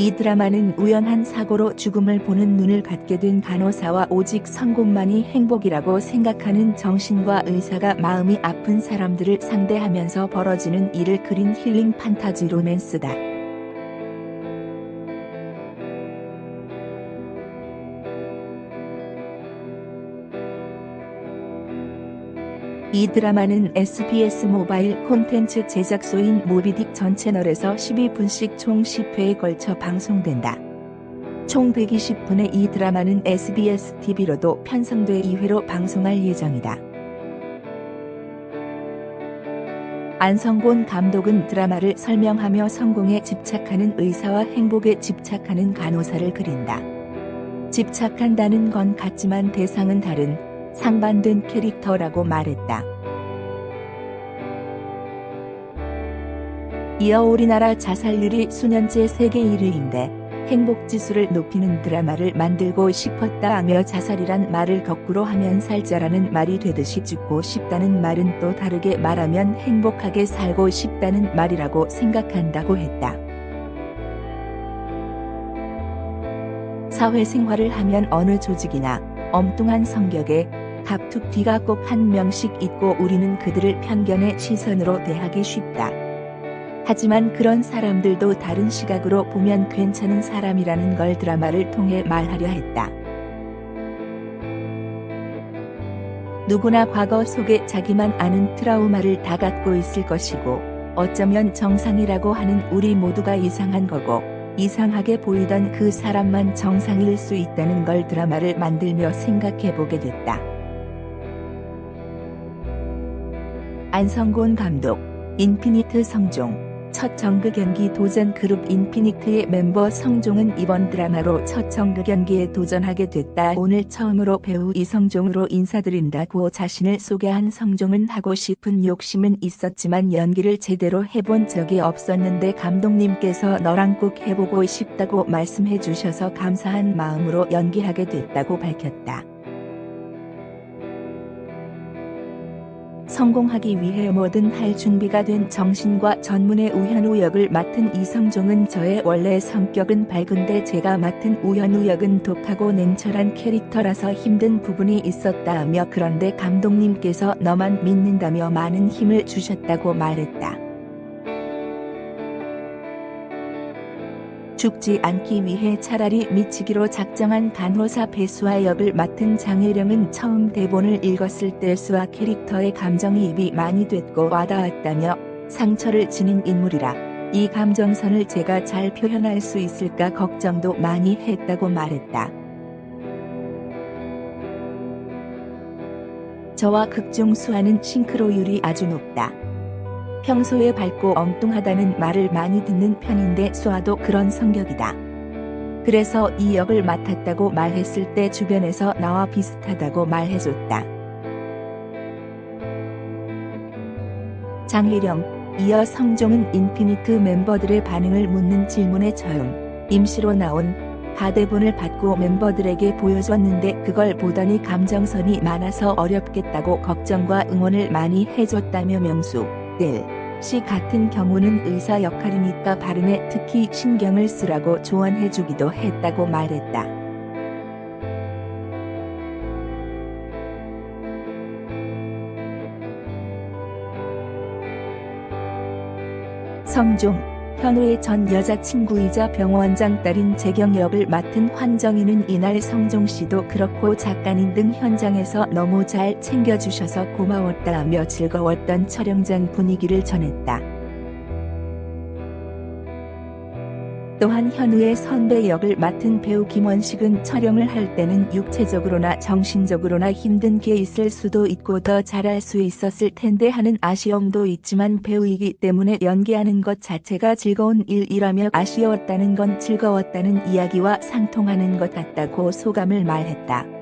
이 드라마는 우연한 사고로 죽음을 보는 눈을 갖게 된 간호사와 오직 성공만이 행복이라고 생각하는 정신과 의사가 마음이 아픈 사람들을 상대하면서 벌어지는 일을 그린 힐링 판타지 로맨스다. 이 드라마는 SBS 모바일 콘텐츠 제작소인 모비딕 전 채널에서 12분씩 총 10회에 걸쳐 방송된다. 총 120분의 이 드라마는 SBS TV로도 편성돼 2회로 방송할 예정이다. 안성곤 감독은 드라마를 설명하며 성공에 집착하는 의사와 행복에 집착하는 간호사를 그린다. 집착한다는 건 같지만 대상은 다른 상반된 캐릭터라고 말했다. 이어 우리나라 자살률이 수년째 세계 1위인데 행복지수를 높이는 드라마를 만들고 싶었다 하며 자살이란 말을 거꾸로 하면 살자라는 말이 되듯이 죽고 싶다는 말은 또 다르게 말하면 행복하게 살고 싶다는 말이라고 생각한다고 했다. 사회생활을 하면 어느 조직이나 엉뚱한 성격에 갑툭튀가 꼭 한 명씩 있고 우리는 그들을 편견의 시선으로 대하기 쉽다. 하지만 그런 사람들도 다른 시각으로 보면 괜찮은 사람이라는 걸 드라마를 통해 말하려 했다. 누구나 과거 속에 자기만 아는 트라우마를 다 갖고 있을 것이고 어쩌면 정상이라고 하는 우리 모두가 이상한 거고 이상하게 보이던 그 사람만 정상일 수 있다는 걸 드라마를 만들며 생각해 보게 됐다. 안성곤 감독, 인피니트 성종 첫 정극 연기 도전 그룹 인피니트의 멤버 성종은 이번 드라마로 첫 정극 연기에 도전하게 됐다. 오늘 처음으로 배우 이성종으로 인사드린다고 자신을 소개한 성종은 하고 싶은 욕심은 있었지만 연기를 제대로 해본 적이 없었는데 감독님께서 너랑 꼭 해보고 싶다고 말씀해 주셔서 감사한 마음으로 연기하게 됐다고 밝혔다. 성공하기 위해 뭐든 할 준비가 된 정신과 전문의 우현우 역을 맡은 이성종은 저의 원래 성격은 밝은데 제가 맡은 우현우 역은 독하고 냉철한 캐릭터라서 힘든 부분이 있었다며 그런데 감독님께서 너만 믿는다며 많은 힘을 주셨다고 말했다. 죽지 않기 위해 차라리 미치기로 작정한 간호사 배수아 역을 맡은 장혜령은 처음 대본을 읽었을 때 수아 캐릭터의 감정이입이 많이 됐고 와닿았다며 상처를 지닌 인물이라 이 감정선을 제가 잘 표현할 수 있을까 걱정도 많이 했다고 말했다. 저와 극중 수아는 싱크로율이 아주 높다. 평소에 밝고 엉뚱하다는 말을 많이 듣는 편인데 수아도 그런 성격이다. 그래서 이 역을 맡았다고 말했을 때 주변에서 나와 비슷하다고 말해줬다. 장혜령, 이어 성종은 인피니트 멤버들의 반응을 묻는 질문에 처음 임시로 나온 가대본을 받고 멤버들에게 보여줬는데 그걸 보더니 감정선이 많아서 어렵겠다고 걱정과 응원을 많이 해줬다며 명수. 씨 같은 경우는 의사 역할이니까 발음에 특히 신경을 쓰라고 조언해주기도 했다고 말했다. 성종, 현우의 전 여자친구이자 병원장 딸인 재경 역을 맡은 환정이는 이날 성종 씨도 그렇고 작가님 등 현장에서 너무 잘 챙겨주셔서 고마웠다며 즐거웠던 촬영장 분위기를 전했다. 또한 현우의 선배 역을 맡은 배우 김원식은 촬영을 할 때는 육체적으로나 정신적으로나 힘든 게 있을 수도 있고 더 잘할 수 있었을 텐데 하는 아쉬움도 있지만 배우이기 때문에 연기하는 것 자체가 즐거운 일이라며 아쉬웠다는 건 즐거웠다는 이야기와 상통하는 것 같다고 소감을 말했다.